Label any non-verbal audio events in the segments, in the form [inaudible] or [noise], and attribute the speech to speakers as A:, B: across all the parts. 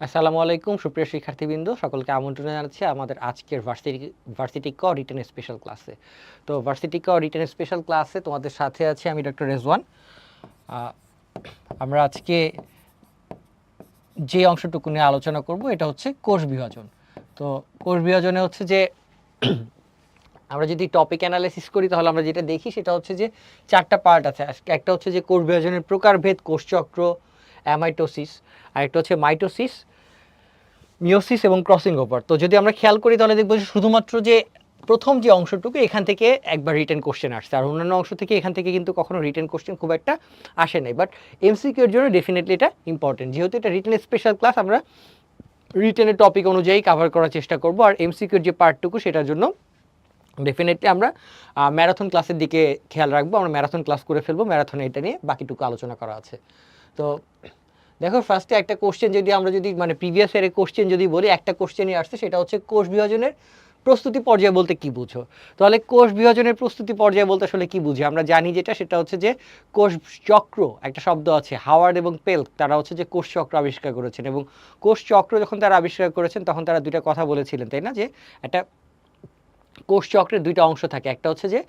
A: আসসালামু আলাইকুম, সুপ্রিয় শিক্ষার্থীবৃন্দ। সকলকে আমন্ত্রণ জানাচ্ছি আমাদের আজকের ভার্সিটি ভার্সিটি ক রিটেন স্পেশাল ক্লাসে তো ভার্সিটি ক রিটেন স্পেশাল ক্লাসে তোমাদের সাথে আছি আমি ডক্টর রেজওয়ান আমরা আজকে যে অংশটুকু নিয়ে আলোচনা করব, এটা হচ্ছে কোষ বিভাজন। তো কোষ বিভাজনে হচ্ছে যে [clears throat] আমরা যদি টপিক অ্যানালাইসিস করি, তাহলে আমরা যেটা দেখি, সেটা হচ্ছে যে চারটা পার্ট আছে। একটা হচ্ছে যে কোষ বিভাজনের প্রকারভেদ কোষচক্র অ্যামাইটোসিস আর একটা হচ্ছে মাইটোসিস মিওসিস এবং ক্রসিং ওভার। তো যদি আমরা খেয়াল করি, তাহলে দেখব শুধুমাত্র যে প্রথম যে অংশটুকু, এখান থেকে একবার রিটেন কোশ্চেন আসছে। আর অন্যান্য অংশ থেকে এখান থেকে কিন্তু কখনো রিটেন কোশ্চেন খুব একটা আসে নাই। বাট এমসিকিউর জন্য ডেফিনেটলি এটা ইম্পর্টেন্ট যেহেতু এটা রিটেন স্পেশাল ক্লাস আমরা রিটেনের টপিক অনুযায়ী কভার করার চেষ্টা করব। আর এমসিকিউর যে পার্টটুকু সেটার জন্য ডেফিনেটলি আমরা ম্যারাথন ক্লাসের দিকে খেয়াল রাখব। আমরা ম্যারাথন ক্লাস করে ফেলব। ম্যারাথনে এটা নিয়ে বাকিটুকু আলোচনা করা আছে। তো দেখো ফার্স্টে একটা কোশ্চেন যদি আমরা যদি মানে প্রিভিয়াস ইয়ারের কোশ্চেন যদি বলি, একটা কোশ্চেনই আসছে, সেটা হচ্ছে কোষ বিভাজনের প্রস্তুতি পর্যায়ে বলতে কি বুঝো? তাহলে কোষ বিভাজনের প্রস্তুতি পর্যায়ে বলতে আসলে কি বুঝি? আমরা জানি যেটা, সেটা হচ্ছে যে কোষ চক্র, একটা শব্দ আছে, হাওয়ার্ড এবং পেল তারা হচ্ছে যে কোষ চক্র আবিষ্কার করেছেন এবং কোষ চক্র যখন তারা আবিষ্কার করেছেন, তখন তারা দুইটা কথা বলেছিলেন, তাই না? যে একটা কোষ চক্রের দুইটা অংশ থাকে, একটা হচ্ছে যে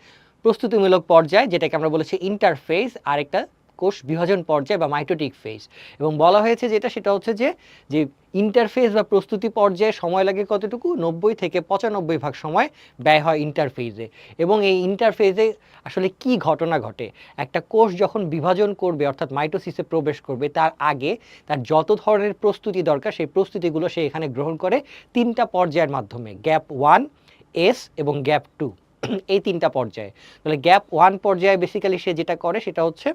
A: প্রস্তুতিমূলক পর্যায়, যেটাকে আমরা বলেছি ইন্টারফেস আর একটা কোষ বিভাজন পর্যায় বা মাইটোটিক ফেজ। এবং বলা হয়েছে যেটা, সেটা হচ্ছে যে যে ইন্টারফেস বা প্রস্তুতি পর্যায়ে সময় লাগে কতটুকু? নব্বই থেকে পঁচানব্বই ভাগ সময় ব্যয় হয় ইন্টারফেজে এবং এই ইন্টারফেজে আসলে কি ঘটনা ঘটে? একটা কোষ যখন বিভাজন করবে, অর্থাৎ মাইটোসিসে প্রবেশ করবে, তার আগে তার যত ধরনের প্রস্তুতি দরকার, সেই প্রস্তুতিগুলো সে এখানে গ্রহণ করে তিনটা পর্যায়ের মাধ্যমে, গ্যাপ ওয়ান, এস এবং গ্যাপ টু। এই তিনটা পর্যায়ে। তাহলে গ্যাপ ওয়ান পর্যায়ে বেসিক্যালি সে যেটা করে, সেটা হচ্ছে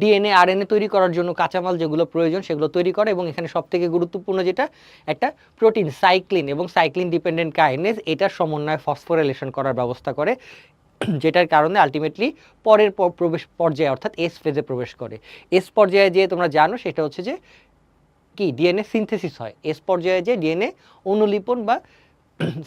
A: ডিএনএ আরএনএ তৈরি করার জন্য কাঁচামাল যেগুলো প্রয়োজন সেগুলো তৈরি করে এবং এখানে সবথেকে গুরুত্বপূর্ণ যেটা, একটা প্রোটিন, সাইক্লিন এবং সাইক্লিন ডিপেন্ডেন্ট কাইনেজ এটার সমন্বয়ে ফসফোরেলেশন করার ব্যবস্থা করে, যেটার কারণে আলটিমেটলি পরের প্রবেশ পর্যায়ে অর্থাৎ এস ফেজে প্রবেশ করে। এস পর্যায়ে যে তোমরা জানো সেটা হচ্ছে যে কি? ডিএনএ সিনথেসিস হয়। এস পর্যায়ে যে ডিএনএ অনুলিপন বা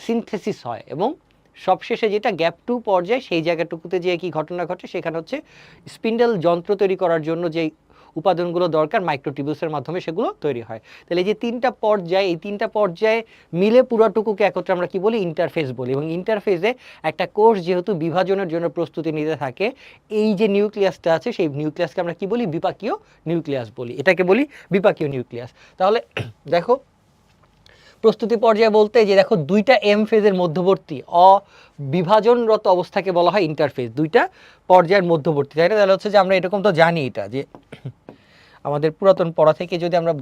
A: সিনথেসিস হয় এবং সবশেষে যেটা গ্যাপ টু পর্যায়ে, সেই জায়গাটুকুতে যে কি ঘটনা ঘটে, সেখানে হচ্ছে স্পিন্ডেল যন্ত্র তৈরি করার জন্য যে উপাদানগুলো দরকার মাইক্রোটিবিউসের মাধ্যমে সেগুলো তৈরি হয়। তাহলে এই যে তিনটা পর্যায়ে, এই তিনটা পর্যায়ে মিলে পুরোটুকুকে একত্রে আমরা কি বলি? ইন্টারফেস বলি। এবং ইন্টারফেসে একটা কোষ যেহেতু বিভাজনের জন্য প্রস্তুতি নিতে থাকে, এই যে নিউক্লিয়াসটা আছে, সেই নিউক্লিয়াসকে আমরা কি বলি? বিপাকীয় নিউক্লিয়াস বলি। এটাকে বলি বিপাকীয় নিউক্লিয়াস। তাহলে, [clears throat] দেখো প্রস্তুতি পর্যায়ে বলতে যে দেখো দুইটা এম ফেজের মধ্যবর্তী অবিভাজনরত অবস্থাকে বলা হয় ইন্টারফেজ দুইটা পর্যায়ের মধ্যবর্তী, তাই না? তাহলে হচ্ছে যে আমরা এরকম তো জানি এটা যে [coughs] আমাদের পুরাতন পড়া থেকে যদি আমরা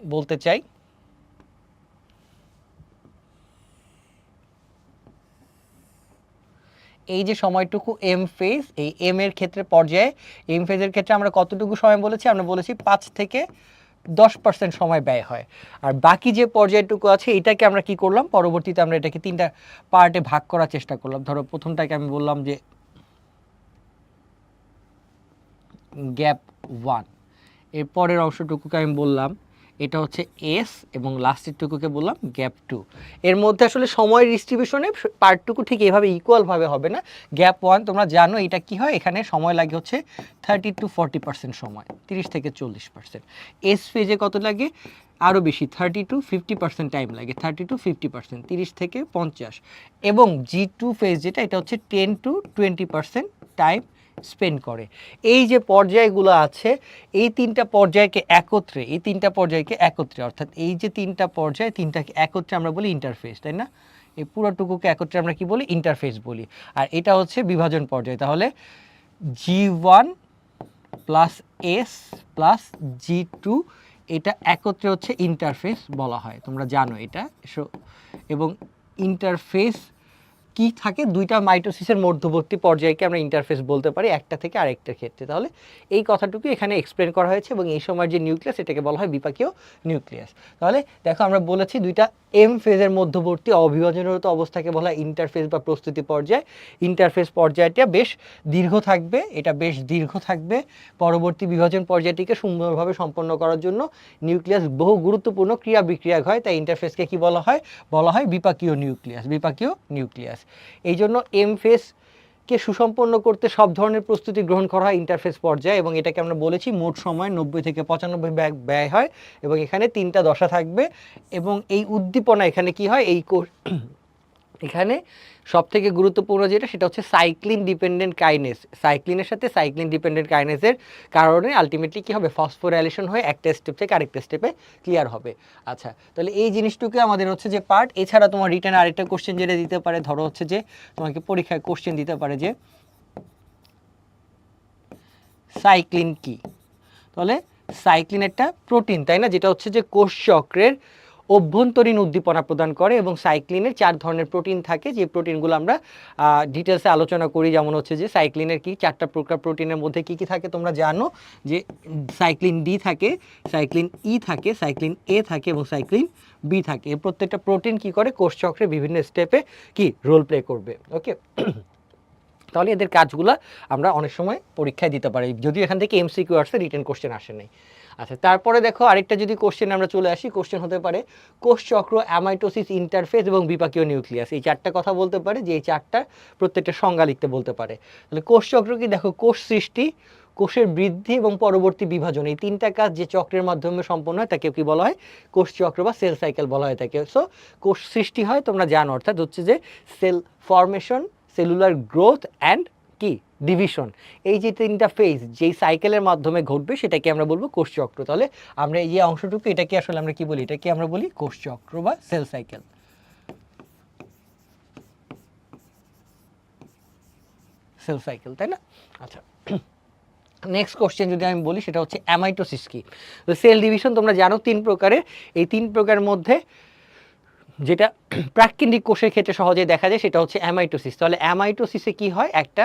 A: বলতে চাই, এই যে সময়টুকু এম ফেজ এই এম এর ক্ষেত্রে পর্যায়ে এম ফেজের ক্ষেত্রে আমরা কতটুকু সময় বলেছি? আমরা বলেছি পাঁচ থেকে দশ পার্সেন্ট সময় ব্যয় হয়। আর বাকি যে পর্যায়টুকু আছে, এটাকে আমরা কি করলাম? পরবর্তীতে আমরা এটাকে তিনটা পার্টে ভাগ করার চেষ্টা করলাম। ধরো, প্রথমটাকে আমি বললাম যে গ্যাপ ওয়ানের পরের অংশটুকুকে আমি বললাম এটা হচ্ছে এস এবং লাস্টের টুকুকে বললাম গ্যাপ টু এর মধ্যে আসলে সময়ের ডিস্ট্রিবিউশনে পার্টটুকু ঠিক এভাবে ইকুয়ালভাবে হবে না। গ্যাপ ওয়ান তোমরা জানো এটা কি হয়? এখানে সময় লাগে হচ্ছে থার্টি টু ফর্টি পার্সেন্ট সময়, তিরিশ থেকে চল্লিশ পার্সেন্ট এস ফেজে কত লাগে? আরও বেশি thirty to fifty percent time লাগে থার্টি টু ফিফটি পার্সেন্ট তিরিশ থেকে পঞ্চাশ। এবং জি টু ফেজ যেটা, এটা হচ্ছে ten to twenty percent time spend করে। এই যে পর্যায়গুলো আছে, এই তিনটা পর্যায়কে একত্রে, এই তিনটা পর্যায়কে একত্রে, অর্থাৎ এই যে তিনটা পর্যায়, তিনটাকে একত্রে আমরা বলি ইন্টারফেস তাই না? এই পুরোটুকুকে একত্রে আমরা কি বলি? ইন্টারফেস বলি। আর এটা হচ্ছে বিভাজন পর্যায়। তাহলে G one plus S plus G two এটা একত্রে হচ্ছে ইন্টারফেস বলা হয়। তোমরা জানো এটা। এবং ইন্টারফেস কি থাকে? দুইটা মাইটোসিসের মধ্যবর্তী পর্যায়কে আমরা ইন্টারফেস বলতে পারি, একটা থেকে আরেকটার ক্ষেত্রে। তাহলে এই কথাটুকু এখানে এক্সপ্লেন করা হয়েছে এবং এই সময় যে নিউক্লিয়াস এটাকে বলা হয় বিপাকীয় নিউক্লিয়াস তাহলে দেখো, আমরা বলেছি দুইটা এম ফেজের মধ্যবর্তী অবিভাজনরত অবস্থাকে বলা হয় ইন্টারফেস বা প্রস্তুতি পর্যায়। ইন্টারফেস পর্যায়টা বেশ দীর্ঘ থাকবে, এটা বেশ দীর্ঘ থাকবে। পরবর্তী বিভাজন পর্যায়টিকে সুন্দরভাবে সম্পন্ন করার জন্য নিউক্লিয়াস বহু গুরুত্বপূর্ণ ক্রিয়া বিক্রিয়া হয়। তাই ইন্টারফেসকে কি বলা হয়? বলা হয় বিপাকীয় নিউক্লিয়াস বিপাকীয় নিউক্লিয়াস এই জন্য এম ফেস কে সুসম্পন্ন করতে সব ধরনের প্রস্তুতি গ্রহণ করা হয় ইন্টারফেস পর্যায়ে এবং এটাকে আমরা বলেছি মোট সময় নব্বই থেকে পঁচানব্বই ব্যয় হয় এবং এখানে তিনটা দশা থাকবে এবং এই উদ্দীপনা এখানে কি হয়? এই এখানে সব থেকে গুরুত্বপূর্ণ যেটা, সেটা হচ্ছে সাইক্লিন ডিপেন্ডেন্ট কাইনেস সাইক্লিনের সাথে সাইক্লিন ডিপেন্ডেন্ট কাইনেসের কারণে আলটিমেটলি কী হবে? ফসফোরাইলেশন হয়ে একটা স্টেপ থেকে আরেকটা স্টেপে ক্লিয়ার হবে। আচ্ছা তাহলে এই জিনিসটুকু আমাদের হচ্ছে যে পার্ট এছাড়া তোমার রিটার্ন আরেকটা কোশ্চেন যেটা দিতে পারে, ধরো হচ্ছে যে তোমাকে পরীক্ষায় কোশ্চেন দিতে পারে যে সাইক্লিন কি? তাহলে সাইক্লিন একটা প্রোটিন তাই না? যেটা হচ্ছে যে কোষ চক্রের অভ্যন্তরীণ উদ্দীপনা প্রদান করে এবং সাইক্লিনের চার ধরনের প্রোটিন থাকে। যে প্রোটিনগুলো আমরা ডিটেলসে আলোচনা করি, যেমন হচ্ছে যে সাইক্লিনের কি, চারটা প্রকার প্রোটিনের মধ্যে কি কি থাকে তোমরা জানো? যে সাইক্লিন ডি থাকে, সাইক্লিন ই থাকে, সাইক্লিন এ থাকে এবং সাইক্লিন বি থাকে। এই প্রত্যেকটা প্রোটিন কি করে? কোষ চক্রের বিভিন্ন স্টেপে কি? রোল প্লে করবে। ওকে [clears throat] তাহলে এদের কাজগুলো আমরা অনেক সময় পরীক্ষায় দিতে পারি। যদিও এখান থেকে এমসিকিউ আসছে রিটেন কোশ্চেন আসে নাই। আচ্ছা তারপরে দেখো আরেকটা যদি কোশ্চেন আমরা চলে আসি কোশ্চেন হতে পারে, কোষ চক্র অ্যামাইটোসিস ইন্টারফেস এবং বিপাকীয় নিউক্লিয়াস এই চারটা কথা বলতে পারে, যে এই চারটা প্রত্যেকটা সংজ্ঞা লিখতে বলতে পারে। তাহলে কোষ চক্র কি? দেখো, কোষ সৃষ্টি, কোষের বৃদ্ধি এবং পরবর্তী বিভাজন। এই তিনটা কাজ যে চক্রের মাধ্যমে সম্পন্ন হয় তাকে কি বলা হয়? কোষ চক্র বা সেল সাইকেল বলা হয় তাকে। সো কোষ সৃষ্টি হয়, তোমরা জানো। অর্থাৎ হচ্ছে যে cell formation cellular growth and কি? ডিভিশন এই যে তিনটা ফেজ যেই সাইকেলের মাধ্যমে ঘটবে সেটাকে আমরা বলব কোষচক্র তাহলে আমরা এই যে অংশটুকু, এটাকে আসলে আমরা কি বলি? এটাকে আমরা বলি কোষচক্র বা সেল সাইকেল সেল সাইকেল তাই না? আচ্ছা। নেক্সট কোশ্চেন যদি আমি বলি, সেটা হচ্ছে অ্যামাইটোসিস কি? সেল ডিভিশন তোমরা জানো তিন প্রকারের। এই তিন প্রকারের মধ্যে যেটা প্রাকৃতিক কোষের ক্ষেত্রে সহজে দেখা যায়, সেটা হচ্ছে অ্যামাইটোসিস তাহলে অ্যামাইটোসিসে কি হয়? একটা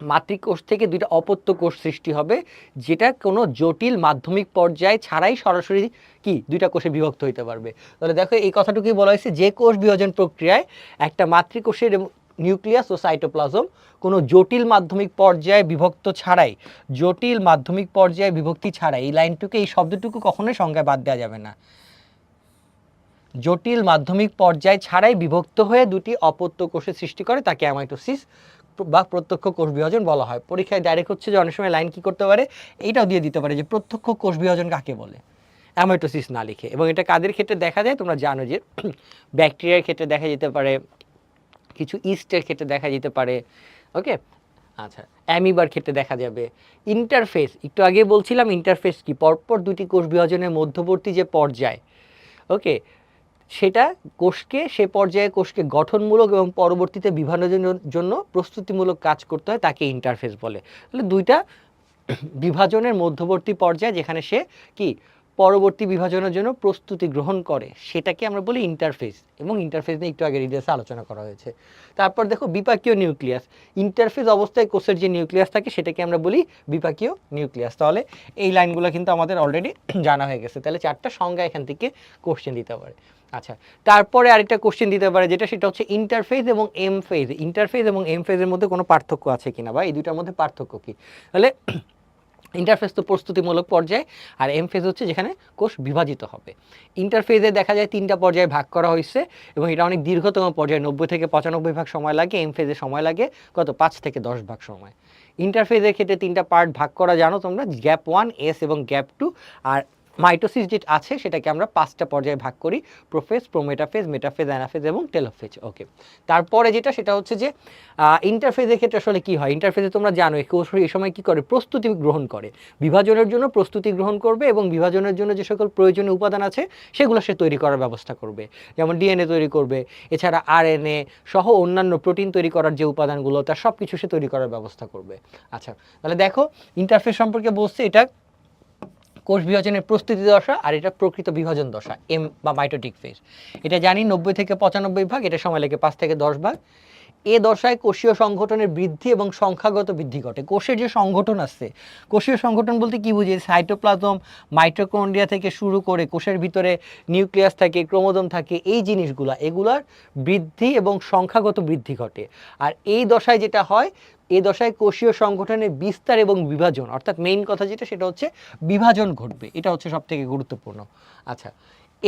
A: মাতৃকোষ থেকে দুইটা অপত্য কোষ সৃষ্টি হবে, যেটা কোনো জটিল মাধ্যমিক পর্যায়ে ছাড়াই সরাসরি কি দুইটা কোষে বিভক্ত হইতে পারবে। তাহলে দেখো এই কথাটুকুই বলা হয়েছে, যে কোষ বিভাজন প্রক্রিয়ায় একটা মাতৃকোষের নিউক্লিয়াস ও সাইটোপ্লাজম কোনো জটিল মাধ্যমিক পর্যায়ে বিভক্ত ছাড়াই, জটিল মাধ্যমিক পর্যায়ে বিভক্তি ছাড়াই, এই লাইনটুকু, এই শব্দটুকু কখনোই সংজ্ঞায় বাদ দেওয়া যাবে না। জটিল মাধ্যমিক পর্যায় ছাড়াই বিভক্ত হয়ে দুটি অপত্য কোষের সৃষ্টি করে, তাকে অ্যামাইটোসিস বা প্রত্যক্ষ কোষ বিভাজন বলা হয়। পরীক্ষায় ডাইরেক্ট হচ্ছে যে অনেক সময় লাইন কি করতে পারে? এইটাও দিয়ে দিতে পারে যে প্রত্যক্ষ কোষ বিভাজন কাকে বলে? অ্যামাইটোসিস না লিখে। এবং এটা কাদের ক্ষেত্রে দেখা যায়? তোমরা জানো যে [clears throat] ব্যাকটেরিয়ার ক্ষেত্রে দেখা যেতে পারে, কিছু ইস্টের ক্ষেত্রে দেখা যেতে পারে ওকে আচ্ছা অ্যামিবার ক্ষেত্রে দেখা যাবে। ইন্টারফেস একটু আগে বলছিলাম ইন্টারফেস কি? পরপর দুটি কোষ বিভাজনের মধ্যবর্তী যে পর্যায় ওকে সেটা কোষকে, সে পর্যায়ে কোষকে গঠনমূলক এবং পরবর্তীতে বিভাজনের জন্য প্রস্তুতিমূলক কাজ করতে হয়, তাকে ইন্টারফেস বলে। তাহলে দুইটা বিভাজনের মধ্যবর্তী পর্যায়ে যেখানে সে কি পরবর্তী বিভাজনের জন্য প্রস্তুতি গ্রহণ করে, সেটাকে আমরা বলি ইন্টারফেস এবং ইন্টারফেস নিয়ে একটু আগে ডিটেলসে আলোচনা করা হয়েছে। তারপর দেখো বিপাকীয় নিউক্লিয়াস ইন্টারফেস অবস্থায় কোষের যে নিউক্লিয়াস থাকে, সেটাকে আমরা বলি বিপাকীয় নিউক্লিয়াস তাহলে এই লাইনগুলো কিন্তু আমাদের অলরেডি [clears throat] জানা হয়ে গেছে। তাহলে চারটা সংজ্ঞা এখান থেকে কোশ্চেন দিতে পারে। আচ্ছা তারপরে আরেকটা কোশ্চেন দিতে পারে, যেটা সেটা হচ্ছে ইন্টারফেস এবং এম ফেজ ইন্টারফেস এবং এম ফেজের মধ্যে কোনো পার্থক্য আছে কিনা বা এই দুটার মধ্যে পার্থক্য কী? তাহলে ইন্টারফেস তো প্রস্তুতিমূলক পর্যায়ে, আর এম ফেজ হচ্ছে যেখানে কোষ বিভাজিত হবে। ইন্টারফেজে দেখা যায় তিনটা পর্যায়ে ভাগ করা হয়েছে এবং এটা অনেক দীর্ঘতম পর্যায়ে, নব্বই থেকে পঁচানব্বই ভাগ সময় লাগে এম ফেজে সময় লাগে কত? পাঁচ থেকে দশ ভাগ সময়। ইন্টারফেজের ক্ষেত্রে তিনটা পার্ট ভাগ করা জানো তোমরা গ্যাপ ওয়ান এস এবং গ্যাপ টু আর মাইটোসিস যেটা আছে, সেটাকে আমরা পাঁচটা পর্যায়ে ভাগ করি, প্রোফেজ, প্রোমেটাফেজ, মেটাফেজ, অ্যানাফেজ এবং টেলোফেজ, ওকে। তারপরে যেটা, সেটা হচ্ছে যে ইন্টারফেজের ক্ষেত্রে আসলে কি হয়? ইন্টারফেজে তোমরা জানো এই সময় কি করে? প্রস্তুতি গ্রহণ করে। বিভাজনের জন্য প্রস্তুতি গ্রহণ করবে এবং বিভাজনের জন্য যে সকল প্রয়োজনীয় উপাদান আছে, সেগুলো সে তৈরি করার ব্যবস্থা করবে। যেমন ডিএনএ তৈরি করবে, এছাড়া আরএনএ সহ অন্যান্য প্রোটিন তৈরি করার যে উপাদানগুলো, তার সব কিছু সে তৈরি করার ব্যবস্থা করবে। আচ্ছা তাহলে দেখো ইন্টারফেস সম্পর্কে বলছে এটা কোষ বিভাজনের প্রস্তুতি দশা আর এটা প্রকৃত বিভাজন দশা এম বা মাইটোটিক ফেজ এটা জানি নব্বই থেকে পঁচানব্বই ভাগ, এটা সময় লাগে পাঁচ থেকে দশ ভাগ। এ দশায় কোষীয় সংগঠনের বৃদ্ধি এবং সংখ্যাগত বৃদ্ধি ঘটে। কোষের যে সংগঠন আছে, কোষীয় সংগঠন বলতে কি বুঝি? সাইটোপ্লাজম মাইটোকন্ড্রিয়া থেকে শুরু করে কোষের ভিতরে নিউক্লিয়াস থাকে, ক্রোমোজোম থাকে, এই জিনিসগুলা, এগুলার বৃদ্ধি এবং সংখ্যাগত বৃদ্ধি ঘটে। আর এই দশায় যেটা হয় এই দশায় কোষীয় সংগঠনের বিস্তার এবং বিভাজন, অর্থাৎ মেইন কথা যেটা, সেটা হচ্ছে বিভাজন ঘটবে। এটা হচ্ছে সব থেকে গুরুত্বপূর্ণ। আচ্ছা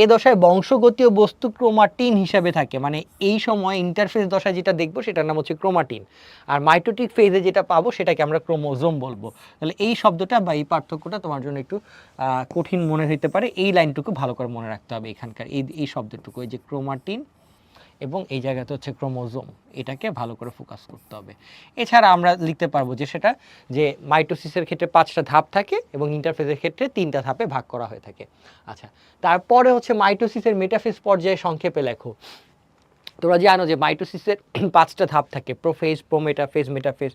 A: এ দশায় বংশগতীয় বস্তু ক্রোমাটিন হিসাবে থাকে মানে এই সময় ইন্টারফেস দশায় যেটা দেখব, সেটার নাম হচ্ছে ক্রোমাটিন। আর মাইটোটিক ফেজে যেটা পাবো, সেটাকে আমরা ক্রোমোজোম বলব। তাহলে এই শব্দটা বা এই পার্থক্যটা তোমার জন্য একটু কঠিন মনে হতে পারে। এই লাইনটুকু ভালো করে মনে রাখতে হবে এখানকার, এই এই শব্দটুকু, এই যে ক্রোমাটিন এবং এই জায়গাতে হচ্ছে ক্রোমোজোম, এটাকে ভালো করে ফোকাস করতে হবে। এছাড়া আমরা লিখতে পারব যে সেটা, যে মাইটোসিসের ক্ষেত্রে পাঁচটা ধাপ থাকে এবং ইন্টারফেসের ক্ষেত্রে তিনটা ধাপে ভাগ করা হয়ে থাকে। আচ্ছা তারপরে হচ্ছে মাইটোসিসের মেটাফেজ পর্যায়ে সংক্ষেপে লেখো। তোমরা জানো যে মাইটোসিসের [clears throat] পাঁচটা ধাপ থাকে প্রোফেজ প্রোমেটাফেজ মেটাফেজ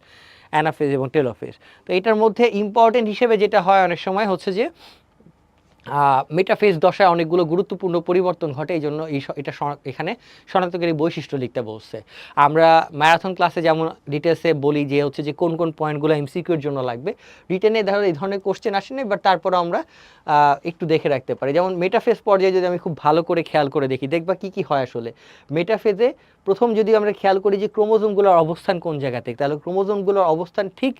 A: অ্যানাফেজ এবং টেলোফেজ তো এটার মধ্যে ইম্পর্টেন্ট হিসেবে যেটা হয় অনেক সময় হচ্ছে যে মেটাফেজ দশায় অনেকগুলো গুরুত্বপূর্ণ পরিবর্তন ঘটে, এই জন্য এই এটা এখানে শনাক্তকারী বৈশিষ্ট্য লিখতে বলছে। আমরা ম্যারাথন ক্লাসে যেমন ডিটেলসে বলি যে, হচ্ছে যে কোন কোন পয়েন্টগুলো এমসিকিউর জন্য লাগবে। রিটেনে ধরো এই ধরনের কোশ্চেন আসেনি বাট তারপর আমরা একটু দেখে রাখতে পারি। যেমন মেটাফেজ পর্যায়ে যদি আমি খুব ভালো করে খেয়াল করে দেখি, দেখবা কি কি হয় আসলে? মেটাফেজে প্রথম যদি আমরা খেয়াল করি যে ক্রোমোজোমগুলোর অবস্থান কোন জায়গাতে, তাহলে ক্রোমোজোমগুলোর অবস্থান ঠিক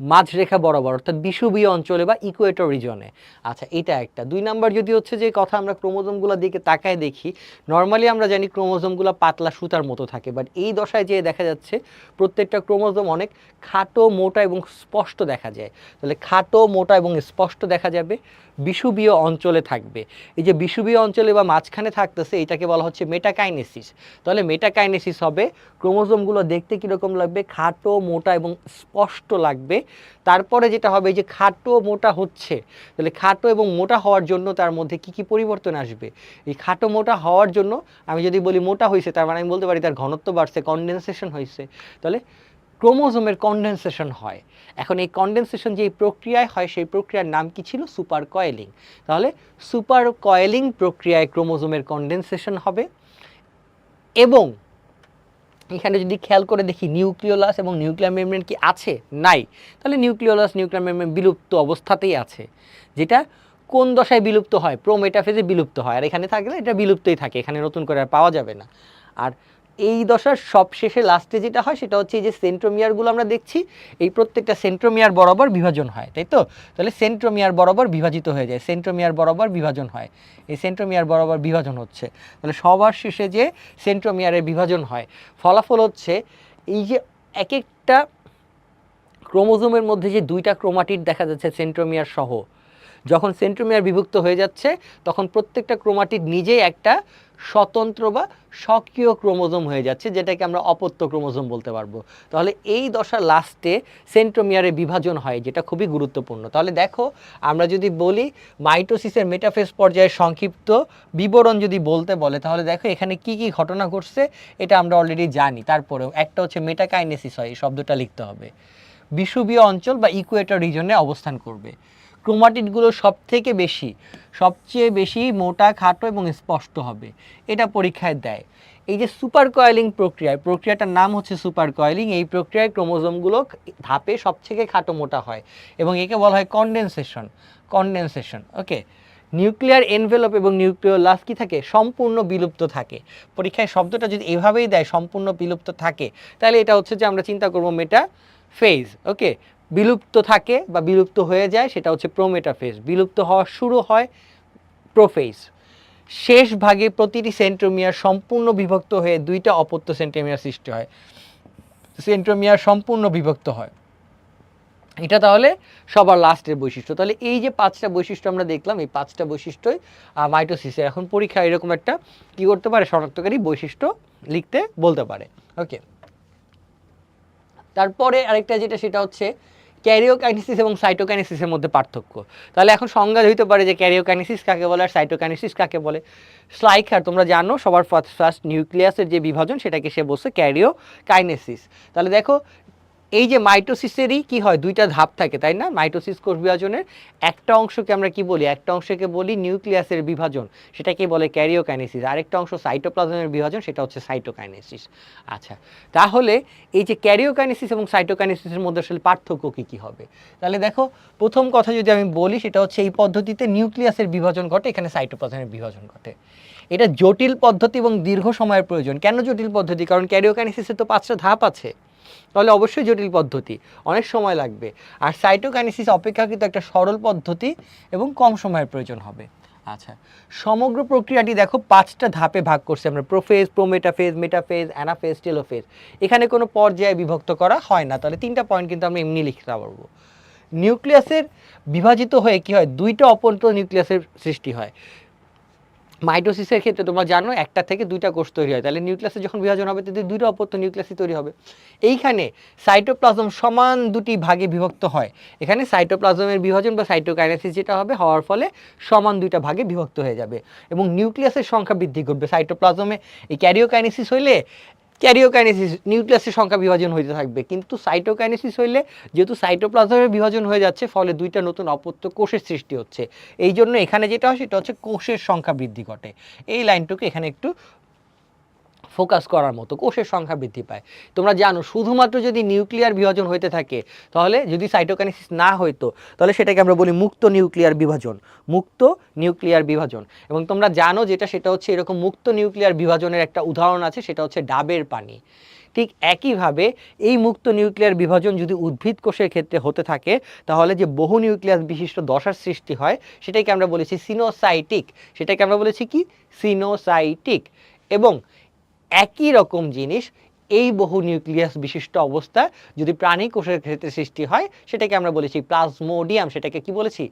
A: মাঝরেখা বরাবর, অর্থাৎ বিষুবীয় অঞ্চলে বা ইকুয়েটর রিজনে আচ্ছা এটা একটা। দুই নাম্বার যদি হচ্ছে যে কথা আমরা ক্রোমোজোমগুলো দিকে তাকায় দেখি নর্মালি আমরা জানি ক্রোমোজোমগুলো পাতলা সুতার মতো থাকে বাট এই দশায় যে দেখা যাচ্ছে, প্রত্যেকটা ক্রোমোজোম অনেক খাটো, মোটা এবং স্পষ্ট দেখা যায়। তাহলে খাটো, মোটা এবং স্পষ্ট দেখা যাবে। বিষুবীয় অঞ্চলে থাকবে। এই যে বিষুবীয় অঞ্চলে বা মাঝখানে থাকতেছে, এটাকে বলা হচ্ছে মেটাকাইনেসিস। তাহলে মেটাকাইনেসিস হবে, ক্রোমোজোমগুলো দেখতে কীরকম লাগবে? খাটো, মোটা এবং স্পষ্ট লাগবে। তারপরে যেটা হবে যে খাটো, মোটা হচ্ছে, তাহলে খাটো এবং মোটা হওয়ার জন্য তার মধ্যে কি কি পরিবর্তন আসবে? এই খাটো, মোটা হওয়ার জন্য আমি যদি বলি মোটা হয়েছে তার মানে আমি বলতে পারি তার ঘনত্ব বাড়ছে কনডেনসেশন হয়েছে তাহলে ক্রোমোজোমের কনডেনসেশন হয়। এখন এই কনডেনসেশন যে প্রক্রিয়ায় হয়, সেই প্রক্রিয়ার নাম কি ছিল? সুপার কয়েলিং তাহলে সুপার কয়েলিং প্রক্রিয়ায় ক্রোমোজোমের কনডেনসেশন হবে এবং এখানে যদি খেয়াল করে দেখি নিউক্লিওলাস এবং নিউক্লিয়ার মেমব্রেন কি আছে? নাই। তাহলে নিউক্লিওলাস নিউক্লিয়ার মেমব্রেন বিলুপ্ত অবস্থাতেই আছে। যেটা কোন দশায় বিলুপ্ত হয়? প্রোমেটাফেজে বিলুপ্ত হয়। আর এখানে থাকলে এটা বিলুপ্তই থাকে। এখানে নতুন করে আর পাওয়া যাবে না। আর এই দশার সবশেষে লাস্টে যেটা হয়, সেটা হচ্ছে এই যে সেন্ট্রোমিয়ারগুলো আমরা দেখছি, এই প্রত্যেকটা সেন্ট্রোমিয়ার বরাবর বিভাজন হয়, তাই তো? তাহলে সেন্ট্রোমিয়ার বরাবর বিভাজিত হয়ে যায় সেন্ট্রোমিয়ার বরাবর বিভাজন হয়, এই সেন্ট্রোমিয়ার বরাবর বিভাজন হচ্ছে। তাহলে সবার শেষে যে সেন্ট্রোমিয়ারের বিভাজন হয়, ফলাফল হচ্ছে এই যে এক একটা ক্রোমোজোমের মধ্যে যে দুইটা ক্রোমাটিড দেখা যাচ্ছে সেন্ট্রোমিয়ার সহ, যখন সেন্ট্রোমিয়ার বিভক্ত হয়ে যাচ্ছে, তখন প্রত্যেকটা ক্রোমাটিড নিজেই একটা স্বতন্ত্র বা স্বকীয় ক্রোমোজোম হয়ে যাচ্ছে, যেটাকে আমরা অপত্য ক্রোমোজোম বলতে পারব। তাহলে এই দশা লাস্টে সেন্ট্রোমিয়ারে বিভাজন হয়, যেটা খুবই গুরুত্বপূর্ণ। তাহলে দেখো, আমরা যদি বলি মাইটোসিসের মেটাফেস পর্যায়ে সংক্ষিপ্ত বিবরণ যদি বলতে বলে, তাহলে দেখো এখানে কি কি ঘটনা ঘটছে, এটা আমরা অলরেডি জানি। তারপরেও একটা হচ্ছে মেটাকাইনেসিস হয়, এই শব্দটা লিখতে হবে। বিষুবীয় অঞ্চল বা ইকুয়েটর রিজনে অবস্থান করবে। ক্রোমাটিডগুলো সব থেকে বেশি, সবচেয়ে বেশি মোটা, খাটো এবং স্পষ্ট হবে। এটা পরীক্ষায় দেয়। এই যে সুপার কয়েলিং প্রক্রিয়ায় প্রক্রিয়াটার নাম হচ্ছে সুপার কয়েলিং। এই প্রক্রিয়ায় ক্রোমোজোমগুলো ধাপে সবথেকে খাটো মোটা হয় এবং একে বলা হয় condensation condensation, okay? Nuclear envelope এবং নিউক্লিওলাস কি থাকে? সম্পূর্ণ বিলুপ্ত থাকে। পরীক্ষায় শব্দটা যদি এভাবেই দেয়, সম্পূর্ণ বিলুপ্ত থাকে, তাহলে এটা হচ্ছে যে আমরা চিন্তা করব মেটা ফেজ ওকে? বিলুপ্ত থাকে বা বিলুপ্ত হয়ে যায় সেটা হচ্ছে প্রোমেটাফেজ। বিলুপ্ত হওয়া শুরু হয় প্রোফেজ। শেষ ভাগে প্রতিটি সেন্ট্রোমিয়ার সম্পূর্ণ বিভক্ত হয়ে দুইটা অপত্য সেন্ট্রোমিয়ার সৃষ্টি হয়। সেন্ট্রোমিয়ার সম্পূর্ণ বিভক্ত হয়। এটা তাহলে সবার লাস্টের বৈশিষ্ট্য। তাহলে এই যে পাঁচটা বৈশিষ্ট্য আমরা দেখলাম, এই পাঁচটা বৈশিষ্ট্যই মাইটোসিসের এখন পরীক্ষা এরকম একটা কি করতে পারে, শনাক্তকারী বৈশিষ্ট্য লিখতে বলতে পারে। ওকে তারপরে আরেকটা যেটা সেটা হচ্ছে ক্যারিওকাইনেসিস এবং সাইটোকাইনেসিসের মধ্যে পার্থক্য। তাহলে এখন সংজ্ঞা হইতে পারে যে ক্যারিওকাইনেসিস কাকে বলে আর সাইটোকাইনেসিস কাকে বলে। স্লাইকার তোমরা জানো সবার ফার্স্ট নিউক্লিয়াসের যে বিভাজন সেটাকে সে বলছে ক্যারিওকাইনেসিস। তাহলে দেখো এই যে মাইটোসিসেরই কি হয়? দুইটা ধাপ থাকে, তাই না? মাইটোসিস কোষ বিভাজনের একটা অংশকে আমরা কি বলি? একটা অংশকে বলি নিউক্লিয়াসের বিভাজন, সেটাকে বলে ক্যারিওকাইনেসিস। আরেকটা অংশ সাইটোপ্লাজমের বিভাজন, সেটা হচ্ছে সাইটোকাইনেসিস। আচ্ছা তাহলে এই যে ক্যারিওকাইনেসিস এবং সাইটোকাইনেসিসের মধ্যে আসলে পার্থক্য কী কী হবে? তাহলে দেখো, প্রথম কথা যদি আমি বলি, সেটা হচ্ছে এই পদ্ধতিতে নিউক্লিয়াসের বিভাজন ঘটে, এখানে সাইটোপ্লাজমের বিভাজন ঘটে। এটা জটিল পদ্ধতি এবং দীর্ঘ সময়ের প্রয়োজন। কেন জটিল পদ্ধতি? কারণ ক্যারিওকাইনেসিসের তো পাঁচটা ধাপ আছে। তাহলে অবশ্যই জটিল পদ্ধতি, অনেক সময় লাগবে। আর সাইটোকাইনেসিস অপেক্ষাকৃত একটা সরল পদ্ধতি এবং কম সময়ের প্রয়োজন হবে। আচ্ছা সমগ্র প্রক্রিয়াটি দেখো পাঁচটা ধাপে ভাগ করছে আমরা prophase prometaphase metaphase anaphase telophase এখানে কোনো পর্যায়ে বিভক্ত করা হয় না, তাহলে তিনটা পয়েন্ট কিন্তু আমরা এমনি লিখতে পারব। নিউক্লিয়াসের বিভাজিত হয়ে কি হয়? দুইটা অপন্ত নিউক্লিয়াসের সৃষ্টি হয়। মাইটোসিসের ক্ষেত্রে তোমরা জানো একটা থেকে দুইটা কোষ তৈরি হয়। তাহলে নিউক্লিয়াসে যখন বিভাজন হবে তাদের দুইটা অপত্য নিউক্লিয়াসই তৈরি হবে। এইখানে সাইটোপ্লাজম সমান দুটি ভাগে বিভক্ত হয়। এখানে সাইটোপ্লাজমের বিভাজন বা সাইটোকাইনাসিস যেটা হবে, হওয়ার ফলে সমান দুইটা ভাগে বিভক্ত হয়ে যাবে। এবং নিউক্লিয়াসের সংখ্যা বৃদ্ধি করবে। সাইটোপ্লাজমে এই ক্যারিওকাইনেসিস হইলে ক্যারিওকাইনেসিস, নিউক্লিয়াসের সংখ্যা বিভাজন হইতে থাকবে। কিন্তু সাইটোকাইনেসিস হইলে যেহেতু সাইটোপ্লাজমের বিভাজন হয়ে যাচ্ছে, ফলে দুইটা নতুন অপত্য কোষের সৃষ্টি হচ্ছে। এই জন্য এখানে যেটা হয়, সেটা হচ্ছে কোষের সংখ্যা বৃদ্ধি ঘটে। এই লাইনটুকু এখানে একটু ফোকাস করার মতো, কোষের সংখ্যা বৃদ্ধি পায়। তোমরা জানো, শুধুমাত্র যদি নিউক্লিয়ার বিভাজন হইতে থাকে, তাহলে যদি সাইটোকাইনেসিস না হইতো, তাহলে সেটাকে আমরা বলি মুক্ত নিউক্লিয়ার বিভাজন, মুক্ত নিউক্লিয়ার বিভাজন। এবং তোমরা জানো যেটা, সেটা হচ্ছে এরকম মুক্ত নিউক্লিয়ার বিভাজনের একটা উদাহরণ আছে, সেটা হচ্ছে ডাবের পানি। ঠিক একইভাবে এই মুক্ত নিউক্লিয়ার বিভাজন যদি উদ্ভিদ কোষের ক্ষেত্রে হতে থাকে, তাহলে যে বহু নিউক্লিয়াস বিশিষ্ট দশার সৃষ্টি হয়, সেটাকে আমরা বলেছি সিনোসাইটিক। সেটাকে আমরা বলেছি কি? সিনোসাইটিক। এবং একই রকম জিনিস এই বহু নিউক্লিয়াস বিশিষ্ট অবস্থা যদি প্রাণী কোষের ক্ষেত্রে সৃষ্টি হয়, সেটাকে আমরা বলেছি প্লাজমোডিয়াম, সেটাকে কি বলেছি?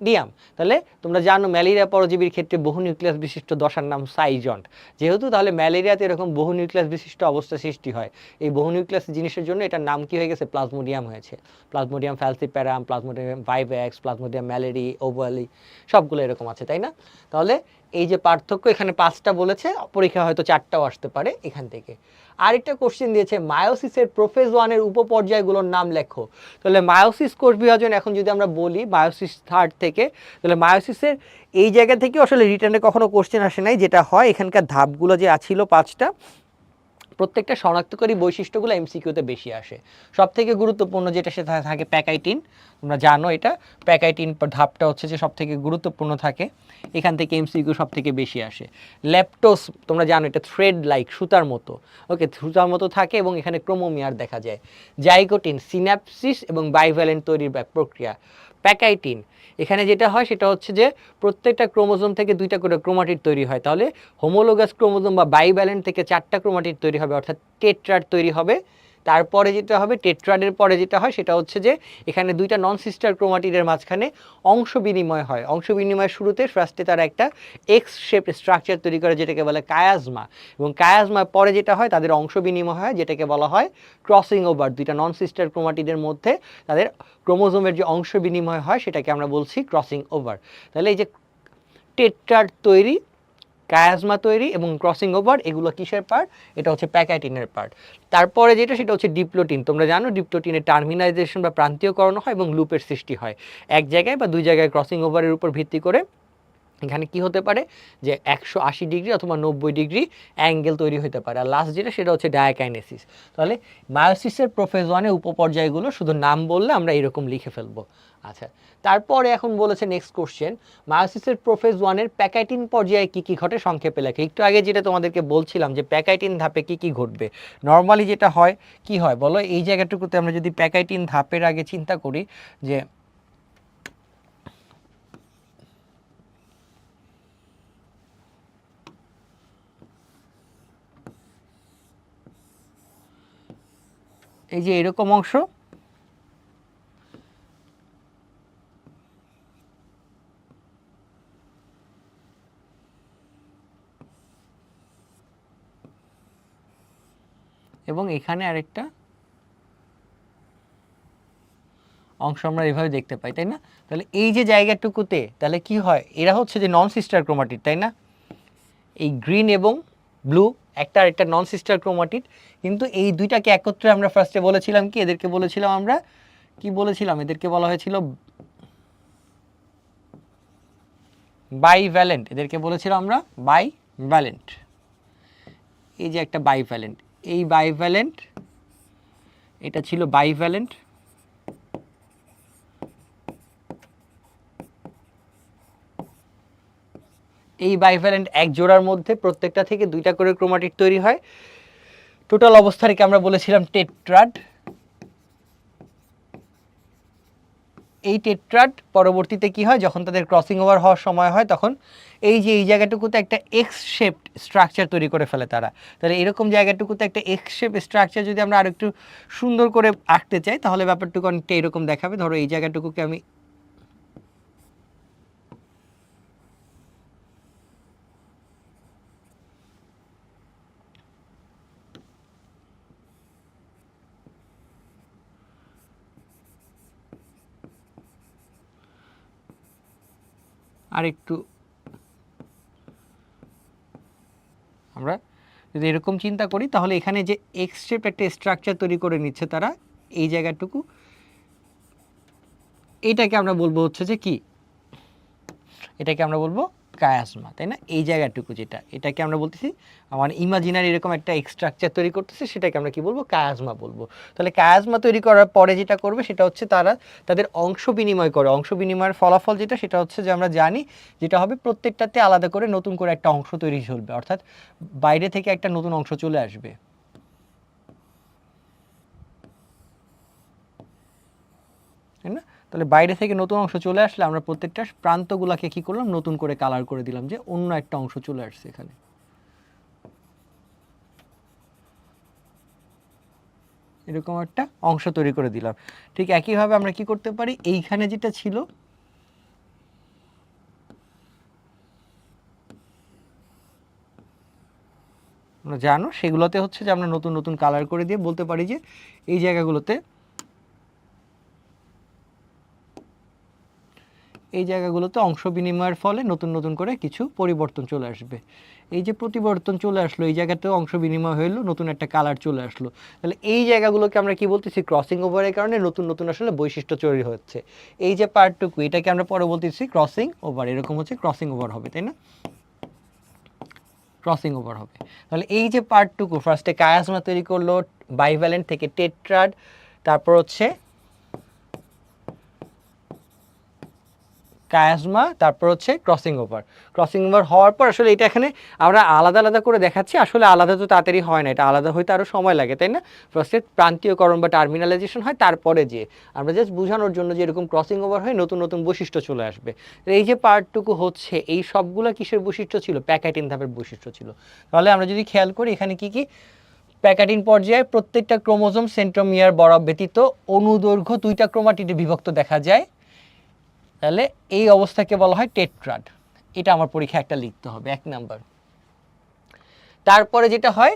A: প্লাজমোডিয়াম তাহলে তোমরা জানো ম্যালেরিয়া পরজীবীর ক্ষেত্রে বহু নিউক্লিয়াস বিশিষ্ট দশার নাম সাইজন্ট। যেহেতু তাহলে ম্যালেরিয়াতে এরকম বহু নিউক্লিয়াস বিশিষ্ট অবস্থা সৃষ্টি হয়। এই বহু নিউক্লিয়াস জিনিসের জন্য এটার নাম কি হয়ে গেছে? প্লাজমোডিয়াম হয়েছে। Plasmodium falciparum, Plasmodium vivax, Plasmodium malariae, ovale, সবগুলো এরকম আছে, তাই না? তাহলে এই যে পার্থক্য এখানে পাঁচটা বলেছে, পরীক্ষা হয়তো চারটাও আসতে পারে এখান থেকে। আরেকটা কোশ্চেন দিয়েছে, মায়োসিসের প্রোফেজ ওয়ানের উপপর্যায়গুলোর নাম লেখো। তাহলে মায়োসিস কোষ বিভাজন, এখন যদি আমরা বলি মায়োসিস থার্ড থেকে, তাহলে মায়োসিসের এই জায়গা থেকে আসলে রিটার্নে কখনো কোশ্চেন আসে নাই, যেটা হয় এখানকার ধাপগুলো যে আছিল পাঁচটা প্রত্যেকটা শনাক্তকারী বৈশিষ্ট্যগুলো এমসিকিউতে বেশি আসে। সব থেকে গুরুত্বপূর্ণ যেটা, সেটা থাকে প্যাকাইটিন। তোমরা জানো এটা। প্যাকাইটিন ধাপটা হচ্ছে যে সব থেকে গুরুত্বপূর্ণ থাকে। এখান থেকে এমসিকিউ সব থেকে বেশি আসে। ল্যাপটোস, তোমরা জানো এটা থ্রেড লাইক সুতার মতো। ওকে, সুতার মতো থাকে এবং এখানে ক্রোমোমিয়ার দেখা যায়। জাইকোটিন সিনাপসিস এবং বাইভ্যালেন্ট তৈরির প্রক্রিয়া। প্যাকাইটিন। এখানে যেটা হয় সেটা হচ্ছে যে প্রত্যেকটা ক্রোমোজোম থেকে দুইটা করে ক্রোমাটিড তৈরি হয়। তাহলে হোমোলোগাস ক্রোমোজোম বা বাইব্যালেন্ট থেকে চারটা ক্রোমাটিড তৈরি হবে, অর্থাৎ টেট্রার তৈরি হবে। তারপরে যেটা হবে টেট্রাডের পরে যেটা হয়, সেটা হচ্ছে যে এখানে দুইটা নন সিস্টার ক্রোমাটিডের মাঝখানে অংশ বিনিময় হয়। অংশ বিনিময়ের শুরুতে ফার্স্টে তারা একটা এক্স শেপ স্ট্রাকচার তৈরি করে, যেটাকে বলে কায়াজমা এবং কায়াজমার পরে যেটা হয়, তাদের অংশ বিনিময় হয়, যেটাকে বলা হয় ক্রসিং ওভার দুইটা নন সিস্টার ক্রোমাটিডের মধ্যে তাদের ক্রোমোজোমের যে অংশ বিনিময় হয়, সেটাকে আমরা বলছি ক্রসিং ওভার তাহলে এই যে টেট্রাড তৈরি কায়াজমা তৈরি এবং ক্রসিং ওভার এগুলো কিসের পার্ট এটা হচ্ছে প্যাকাইটিনের পার্ট তারপরে যেটা, সেটা হচ্ছে ডিপ্লোটিন তোমরা জানো ডিপ্লোটিনের টার্মিনাইজেশন বা প্রান্তীয়করণ হয় এবং লুপের সৃষ্টি হয়। এক জায়গায় বা দুই জায়গায় ক্রসিং ওভারের উপর ভিত্তি করে এখানে কি হতে পারে? যে একশো আশি ডিগ্রি অথবা নব্বই ডিগ্রি অ্যাঙ্গেল তৈরি হতে পারে। আর লাস্ট যেটা, সেটা হচ্ছে ডায়াকাইনেসিস তাহলে মায়োসিসের প্রোফেজ ওয়ানে উপপর্যায়গুলো শুধু নাম বললে আমরা এরকম লিখে ফেলব। আচ্ছা তারপরে এখন বলেছে নেক্সট কোশ্চেন মায়োসিসের প্রোফেজ ওয়ানের প্যাকাইটিন পর্যায়ে কি কি ঘটে? সংক্ষেপে লেখে। একটু আগে যেটা তোমাদেরকে বলছিলাম যে প্যাকাইটিন ধাপে কি কি ঘটবে? নর্মালি যেটা হয়, কি হয়? বলো, এই জায়গাটুকুতে আমরা যদি প্যাকাইটিন ধাপের আগে চিন্তা করি যে এই যে এরকম অংশ। এবং এখানে আরেকটা অংশ আমরা এভাবে দেখতে পাই, তাই না? তাহলে এই যে জায়গাটুকুতে তাহলে কি হয়? এরা হচ্ছে যে নন সিস্টার ক্রোমাটিড তাই না? এই গ্রিন এবং ব্লু একটা একটা নন সিস্টার ক্রোমাটিড কিন্তু এই দুইটাকে একত্রে আমরা ফার্স্টে বলেছিলাম কি? এদেরকে বলেছিলাম আমরা, কি বলেছিলাম? এদেরকে বলা হয়েছিল বাই ভ্যালেন্ট এদেরকে বলেছিলাম আমরা বাই ভ্যালেন্ট এই যে একটা বাই ভ্যালেন্ট এই বাই ভ্যালেন্ট এটা ছিল বাই এই বাইভ্যালেন্ট এক জোড়ার মধ্যে প্রত্যেকটা থেকে দুইটা করে ক্রোমাটিড তৈরি হয়। টোটাল অবস্থাটাকে আমরা বলেছিলাম টেট্রাড এই টেট্রাড পরবর্তীতে কি হয়? যখন তাদের ক্রসিং ওভার হওয়ার সময় হয়, তখন এই যে এই জায়গাটুকুতে একটা এক্স শেপড স্ট্রাকচার তৈরি করে ফেলে তারা। তাহলে এরকম জায়গাটুকুতে একটা এক্স শেপ স্ট্রাকচার যদি আমরা আরেকটু সুন্দর করে আঁকতে চাই, তাহলে ব্যাপারটুকু অনেকটা এরকম দেখাবে। ধরো এই জায়গাটুকুকে আমি আর একটু আমরা যদি এরকম চিন্তা করি, তাহলে এখানে যে এক্স একটা স্ট্রাকচার তৈরি করে নিচ্ছে তারা, এই জায়গাটুকু, এটাকে আমরা বলব হচ্ছে যে কি? এটাকে আমরা বলব কায়াসমা, তাই না? এই জায়গাটুকু যেটা, এটাকে আমরা বলতেছি, আমার ইমাজিনারি এরকম একটা স্ট্রাকচার তৈরি করতেছে, সেটাকে আমরা কি বলব? কায়াজমা বলব। তাহলে কায়াজমা তৈরি করার পরে যেটা করবে, সেটা হচ্ছে তারা তাদের অংশ বিনিময় করে। অংশ বিনিময়ের ফলাফল যেটা, সেটা হচ্ছে যে আমরা জানি যেটা হবে, প্রত্যেকটাতে আলাদা করে নতুন করে একটা অংশ তৈরি চলবে। অর্থাৎ বাইরে থেকে একটা নতুন অংশ চলে আসবে। তাই না? তাহলে বাইরে থেকে নতুন অংশ চলে আসলে আমরা প্রত্যেকটা প্রান্তগুলোকে কি করলাম? নতুন করে কালার করে দিলাম যে অন্য একটা অংশ চলে আসছে এখানে। এরকম একটা অংশ তৈরি করে দিলাম। ঠিক একইভাবে আমরা কি করতে পারি? এইখানে যেটা ছিল জানো, সেগুলোতে হচ্ছে যে আমরা নতুন নতুন কালার করে দিয়ে বলতে পারি যে এই জায়গাগুলোতে এই জায়গাগুলোতে অংশ বিনিময়ের ফলে নতুন নতুন করে কিছু পরিবর্তন চলে আসবে। এই যে প্রতিবর্তন চলে আসলো, এই জায়গাতেও অংশ বিনিময় হইল, নতুন একটা কালার চলে আসলো। তাহলে এই জায়গাগুলোকে আমরা কি বলতেছি? ক্রসিং ওভারের কারণে নতুন নতুন আসলে বৈশিষ্ট্য তৈরি হচ্ছে। এই যে পার্টটুকু এটাকে আমরা পরে বলতেছি ক্রসিং ওভার এরকম হচ্ছে ক্রসিং ওভার হবে, তাই না? ক্রসিং ওভার হবে। তাহলে এই যে পার্টটুকু ফার্স্টে কায়াসমা তৈরি করল বাইভ্যালেন্ট থেকে টেট্রাড তারপর হচ্ছে কায়াজমা, তারপর হচ্ছে ক্রসিং ওভার ক্রসিং ওভার হওয়ার পর আসলে এটা এখানে আমরা আলাদা আলাদা করে দেখাচ্ছি। আসলে আলাদা তো তাড়াতাড়ি হয় না, এটা আলাদা হইতে আরও সময় লাগে, তাই না? ফার্স্টে প্রান্তীয়করণ বা টার্মিনালাইজেশন হয়, তারপরে যে আমরা জাস্ট বোঝানোর জন্য যে এরকম ক্রসিং ওভার হয়, নতুন নতুন বৈশিষ্ট্য চলে আসবে। এই যে পার্টটুকু হচ্ছে, এই সবগুলো কিসের বৈশিষ্ট্য ছিল? প্যাকেটিন ধাপের বৈশিষ্ট্য ছিল। তাহলে আমরা যদি খেয়াল করি, এখানে কি কি? প্যাকেটিন পর্যায়ে প্রত্যেকটা ক্রোমোজোম সেন্ট্রোমিয়ার বরাব ব্যতীত অনুদৈর্ঘ্য দুইটা ক্রোমাটিডে বিভক্ত দেখা যায়। তাহলে এই অবস্থাকে বলা হয় টেট্রাড। এটা আমার পরীক্ষা একটা লিখতে হবে, এক নাম্বার। তারপরে যেটা হয়,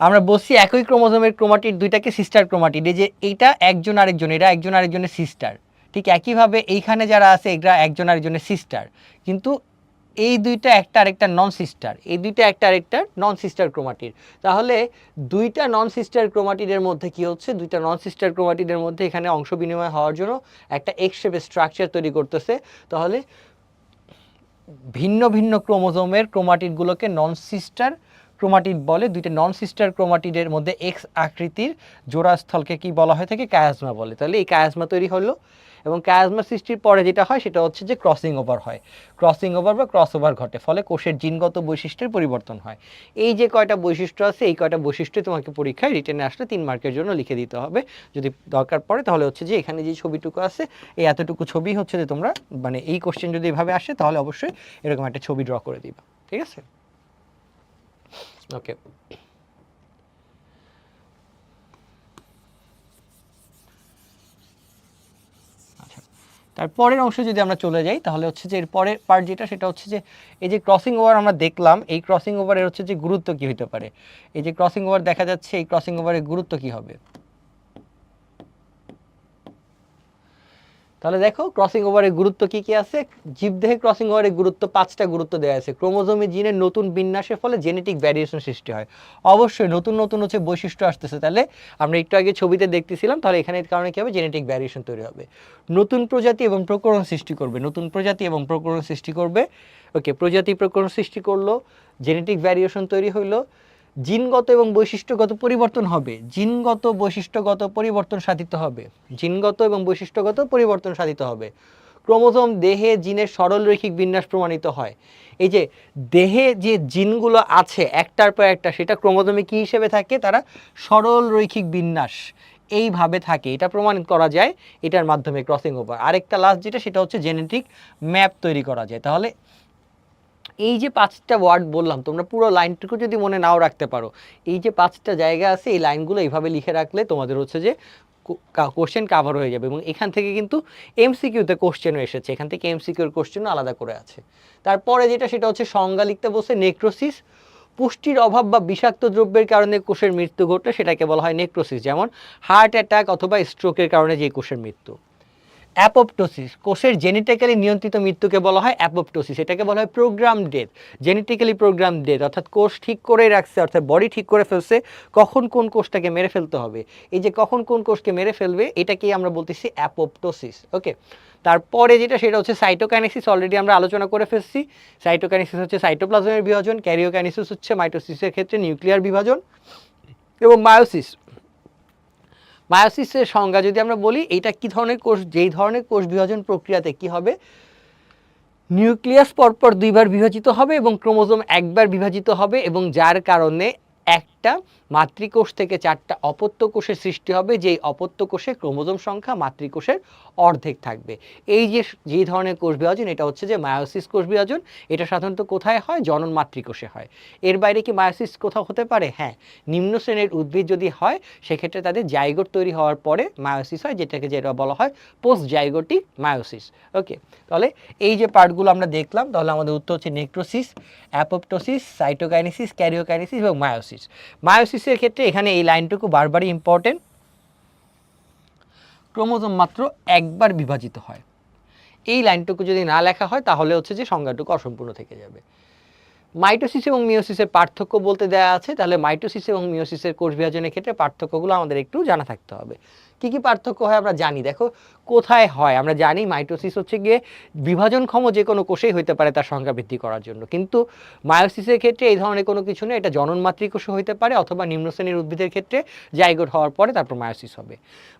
A: আমরা বলছি একই ক্রোমোজোমের ক্রোমাটিড দুইটাকে সিস্টার ক্রোমাটিড, এই যে এটা একজন আরেকজন এটা একজন আরেকজনের সিস্টার। ঠিক একইভাবে এইখানে যারা আছে, এরা একজন আরেকজনের সিস্টার। কিন্তু এই দুইটা একটা আরেকটা নন সিস্টার এই দুইটা একটা আরেকটা নন সিস্টার ক্রোমাটিড তাহলে দুইটা নন সিস্টার ক্রোমাটিডের মধ্যে কি হচ্ছে? দুইটা নন সিস্টার ক্রোমাটিডের মধ্যে এখানে অংশ বিনিময় হওয়ার জন্য একটা এক্স শেপের স্ট্রাকচার তৈরি করতেছে। তাহলে ভিন্ন ভিন্ন ক্রোমোজোমের ক্রোমাটিডগুলোকে নন সিস্টার ক্রোমাটিড বলে। দুইটা নন সিস্টার ক্রোমাটিডের মধ্যে এক্স আকৃতির জোড়াস্থলকে কি বলা হয়? থাকে কায়াজমা বলে। তাহলে এই কায়াজমা তৈরি হলো। এবং কায়াজমা সৃষ্টির পরে যেটা হয় সেটা হচ্ছে যে ক্রসিং ওভার হয়। ক্রসিং ওভার বা ক্রস ওভার ঘটে, ফলে কোষের জিনগত বৈশিষ্ট্যের পরিবর্তন হয়। এই যে কয়টা বৈশিষ্ট্য আছে, এই কয়টা বৈশিষ্ট্য তোমাকে পরীক্ষায় রিটেনে আসলে তিন মার্কের জন্য লিখে দিতে হবে। যদি দরকার পড়ে তাহলে হচ্ছে যে এখানে যে ছবিটুকু আছে, এই এতটুকু ছবি হচ্ছে যে তোমরা মানে এই কোশ্চেন যদি এভাবে আসে তাহলে অবশ্যই এরকম একটা ছবি ড্র করে দিবা। ঠিক আছে? ওকে তারপরের অংশে যদি আমরা চলে যাই, তাহলে হচ্ছে যে এর পরের পার্ট যেটা, সেটা হচ্ছে যে এই যে ক্রসিং ওভার আমরা দেখলাম, এই ক্রসিং ওভারের হচ্ছে যে গুরুত্ব কী হতে পারে? এই যে ক্রসিং ওভার দেখা যাচ্ছে, এই ক্রসিং ওভারের গুরুত্ব কী হবে? তাহলে দেখো ক্রসিং ওভারের গুরুত্ব কি কি আছে? জীবদেহে ক্রসিং ওভারের গুরুত্ব পাঁচটা গুরুত্ব দেওয়া আছে। ক্রোমোজোমি জিনের নতুন বিন্যাসের ফলে জেনেটিক ভ্যারিয়েশন সৃষ্টি হয়। অবশ্যই নতুন নতুন হচ্ছে বৈশিষ্ট্য আসতেছে। তাহলে আমরা একটু আগে ছবিতে দেখতেছিলাম, তাহলে এখানে কারণে কি হবে? জেনেটিক ভ্যারিয়েশন তৈরি হবে। নতুন প্রজাতি এবং প্রকরণ সৃষ্টি করবে। নতুন প্রজাতি এবং প্রকরণ সৃষ্টি করবে। ওকে প্রজাতি প্রকরণ সৃষ্টি করল জেনেটিক ভ্যারিয়েশন তৈরি হইল। জিনগত এবং বৈশিষ্ট্যগত পরিবর্তন হবে। জিনগত, বৈশিষ্ট্যগত পরিবর্তন সাধিত হবে। জিনগত এবং বৈশিষ্ট্যগত পরিবর্তন সাধিত হবে। ক্রোমোজোম দেহে জিনের সরল রৈখিক বিন্যাস প্রমাণিত হয়। এই যে দেহে যে জিনগুলো আছে, একটার পর একটা, সেটা ক্রোমোজোমে কী হিসেবে থাকে? তারা সরল রৈখিক বিন্যাস এইভাবে থাকে। এটা প্রমাণিত করা যায় এটার মাধ্যমে ক্রসিং ওভার আরেকটা লাস্ট যেটা, সেটা হচ্ছে জেনেটিক ম্যাপ তৈরি করা যায়। তাহলে এই যে পাঁচটা ওয়ার্ড বললাম, তোমরা পুরো লাইনটুকু যদি মনে নাও রাখতে পারো, এই যে পাঁচটা জায়গা আছে, এই লাইনগুলো এইভাবে লিখে রাখলে তোমাদের হচ্ছে যে কোশ্চেন কাভার হয়ে যাবে এবং এখান থেকে কিন্তু এমসিকিউতে কোশ্চেনও এসেছে। এখান থেকে এমসিকিউর কোশ্চেনও আলাদা করে আছে। তারপরে যেটা, সেটা হচ্ছে সংজ্ঞা লিখতে বসে নেক্রোসিস পুষ্টির অভাব বা বিষাক্ত দ্রব্যের কারণে কোষের মৃত্যু ঘটলে সেটাকে বলা হয় নেক্রোসিস যেমন হার্ট অ্যাটাক অথবা স্ট্রোকের কারণে যে কোষের মৃত্যু। অ্যাপোপটোসিস কোষের জেনেটিক্যালি নিয়ন্ত্রিত মৃত্যুকে বলা হয় অ্যাপোপটোসিস এটাকে বলা হয় program death genetically program death অর্থাৎ কোষ ঠিক করেই রাখছে, অর্থাৎ বডি ঠিক করে ফেলছে, কখন কোন কোষটাকে মেরে ফেলতে হবে? এই যে কখন কোন কোষকে মেরে ফেলবে, এটাকেই আমরা বলতেছি অ্যাপোপটোসিস ওকে তারপরে যেটা, সেটা হচ্ছে সাইটোকাইনেসিস অলরেডি আমরা আলোচনা করে ফেলছি। সাইটোকাইনেসিস হচ্ছে সাইটোপ্লাজমের বিভাজন ক্যারিওকাইনেসিস হচ্ছে মাইটোসিসের ক্ষেত্রে নিউক্লিয়ার বিভাজন এবং মায়োসিস মায়োসিসের সংজ্ঞা যদি আমরা বলি এটা কি ধরনের কোষ? যেই ধরনের কোষ বিভাজন প্রক্রিয়াতে কি হবে? নিউক্লিয়াস পরপর দুইবার বিভাজিত হবে এবং ক্রোমোজোম একবার বিভাজিত হবে এবং যার কারণে একটা মাতৃকোষ থেকে চারটা অপত্য কোষের সৃষ্টি হবে, যেই অপত্য কোষে ক্রোমোজোম সংখ্যা মাতৃকোষের অর্ধেক থাকবে। এই যে যেই ধরনের কোষ বিভাজন, এটা হচ্ছে যে মায়োসিস কোষ বিভাজন, এটা সাধারণত কোথায় হয়? জনন মাতৃকোষে হয়। এর বাইরে কি মায়োসিস কোথাও হতে পারে? হ্যাঁ নিম্ন শ্রেণির উদ্ভিদ যদি হয়, সেক্ষেত্রে তাদের জাইগোট তৈরি হওয়ার পরে মায়োসিস হয়, যেটাকে যেটা বলা হয় পোস্ট জাইগোটিক মায়োসিস। ওকে, তাহলে এই যে পার্টগুলো আমরা দেখলাম, তাহলে আমাদের উত্তর হচ্ছে নেক্রোসিস, অ্যাপোপটোসিস, সাইটোকাইনেসিস, ক্যারিওকাইনেসিস এবং মায়োসিস। মায়োসিসের ক্ষেত্রে এখানে এই লাইনটুকু বারবারই ইম্পর্টেন্ট ক্রোমোজোম মাত্র একবার বিভাজিত হয়। এই লাইনটুকু যদি না লেখা হয়, তাহলে হচ্ছে যে সংজ্ঞাটুকু অসম্পূর্ণ থেকে যাবে। মাইটোসিস এবং মিওসিসের পার্থক্য বলতে দেওয়া আছে, তাহলে মাইটোসিস এবং মিওসিসের কোষ বিভাজনের ক্ষেত্রে পার্থক্যগুলো আমাদের একটু জানা থাকতে হবে। কি কি পার্থক্য হয় আমরা জানি। দেখো, কোথায় হয়? আমরা জানি মাইটোসিস হচ্ছে গিয়ে বিভাজনক্ষম যে কোনো কোষেই হতে পারে তার সংখ্যা বৃদ্ধি করার জন্য। কিন্তু মায়োসিসের ক্ষেত্রে এই ধরনের কোনো কিছু নেই। এটা জনন মাতৃকোষে হতে পারে অথবা নিম্ন শ্রেণির উদ্ভিদের ক্ষেত্রে জাইগোট হওয়ার পরে তারপর মায়োসিস হবে।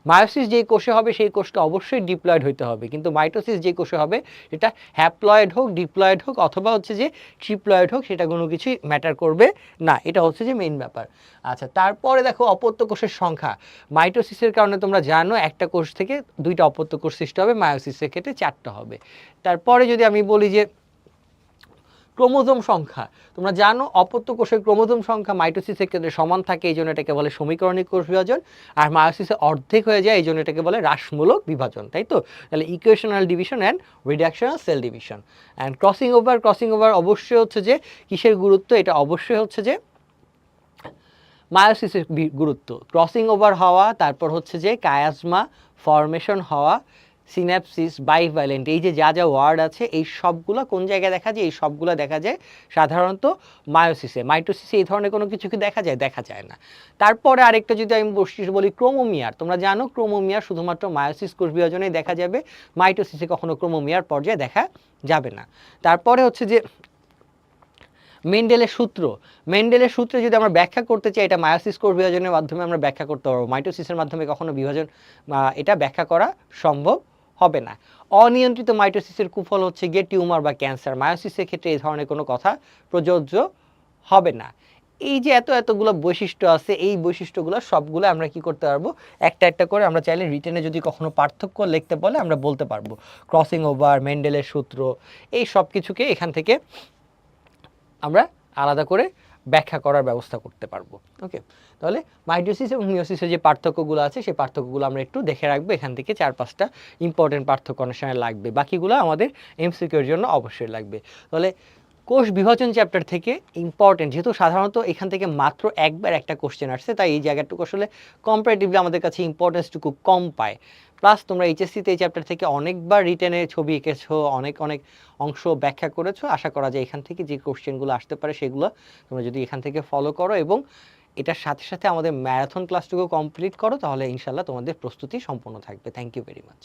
A: মায়োসিস যেই কোষে হবে সেই কোষটা অবশ্যই ডিপ্লয়েড হতে হবে। কিন্তু মাইটোসিস যে কোষে হবে সেটা হ্যাপ্লয়েড হোক, ডিপ্লয়েড হোক অথবা হচ্ছে যে ট্রিপ্লয়েড হোক, সেটা কোনো কিছুই ম্যাটার করবে না। এটা হচ্ছে যে মেইন ব্যাপার। আচ্ছা তারপরে দেখো অপত্য কোষের সংখ্যা। মাইটোসিসের কারণে তোমরা জানো, একটা কোষ থেকে দুইটা অপত্য কোষ সৃষ্টি হবে, মায়োসিসের ক্ষেত্রে চারটা হবে। তারপরে যদি আমি বলি যে ক্রোমোজোম সংখ্যা, তোমরা জানো অপত্য কোষের ক্রোমোজোম সংখ্যা মাইটোসিসের ক্ষেত্রে সমান থাকে, এই জন্য এটাকে বলে সমীকরণিক কোষ বিভাজন, আর মায়োসিসে অর্ধেক হয়ে যায়, এই জন্য এটাকে বলে হ্রাসমূলক বিভাজন, তাই তো? তাহলে equational division and reductional cell division and crossing over crossing over অবশ্যই হচ্ছে যে কিসের গুরুত্ব? এটা অবশ্যই হচ্ছে যে মায়োসিসের গুরুত্ব। ক্রসিং ওভার হওয়া, তারপর হচ্ছে যে কায়াজমা ফরমেশন হওয়া, সিন্যাপসিস বাইভ্যালেন্ট এই যে যা যা ওয়ার্ড আছে, এই সবগুলো কোন জায়গায় দেখা যায়? এই সবগুলো দেখা যায় সাধারণত মায়োসিসে। মাইটোসিসে এই ধরনের কোনো কিছু কি দেখা যায়? দেখা যায় না। তারপরে আরেকটা যদি আমি বৈশিষ্ট্য বলি ক্রোমোমিয়ার। তোমরা জানো ক্রোমোমিয়ার শুধুমাত্র মায়োসিস কোষ বিভাজনেই দেখা যাবে। মাইটোসিসে কখনো ক্রোমোমিয়ার পর্যায়ে দেখা যাবে না। তারপরে হচ্ছে যে মেন্ডেলের সূত্র। মেন্ডেলের সূত্রে যদি আমরা ব্যাখ্যা করতে চাই, এটা মায়াসিস কোষ বিভাজনের মাধ্যমে আমরা ব্যাখ্যা করতে পারব। মাইটোসিসের মাধ্যমে কখনো বিভাজন এটা ব্যাখ্যা করা সম্ভব হবে না। অনিয়ন্ত্রিত মাইটোসিসের কুফল হচ্ছে গিয়ে টিউমার বা ক্যান্সার। মায়োসিসের ক্ষেত্রে এই ধরনের কোনো কথা প্রযোজ্য হবে না। এই যে এত এতগুলো বৈশিষ্ট্য আছে, এই বৈশিষ্ট্যগুলো সবগুলো আমরা কি করতে পারব? একটা একটা করে আমরা চাইলে রিটেনে যদি কখনো পার্থক্য লিখতে বলে, আমরা বলতে পারব। ক্রসিং ওভার মেন্ডেলের সূত্র, এই সব কিছুকে এখান থেকে আমরা আলাদা করে ব্যাখ্যা করার ব্যবস্থা করতে পারব। ওকে? তাহলে মাইটোসিস এবং মিওসিসের যে পার্থক্যগুলো আছে, সেই পার্থক্যগুলো আমরা একটু দেখে রাখব। এখান থেকে চার পাঁচটা ইম্পর্টেন্ট পার্থক্য অনেক সময় লাগবে। বাকিগুলো আমাদের এমসিকিউর জন্য অবশ্যই লাগবে। তাহলে কোষ বিভাজন চ্যাপ্টার থেকে ইম্পর্টেন্ট যেহেতু সাধারণত এখান থেকে মাত্র একবার একটা কোশ্চেন আসছে, তাই এই জায়গাটুকু আসলে কম্পারেটিভলি আমাদের কাছে ইম্পর্টেন্সটুকু কম পায়। প্লাস তোমরা এইচএসসিতে এই চ্যাপ্টার থেকে অনেকবার রিটেনে ছবি এঁকেছো, অনেক অনেক অংশ ব্যাখ্যা করেছ। আশা করা যায় এখান থেকে যে কোশ্চেনগুলো আসতে পারে সেগুলো তোমরা যদি এখান থেকে ফলো করো এবং এটার সাথে সাথে আমাদের ম্যারাথন ক্লাসটুকু কমপ্লিট করো, তাহলে ইনশাল্লাহ তোমাদের প্রস্তুতি সম্পন্ন থাকবে। Thank you very much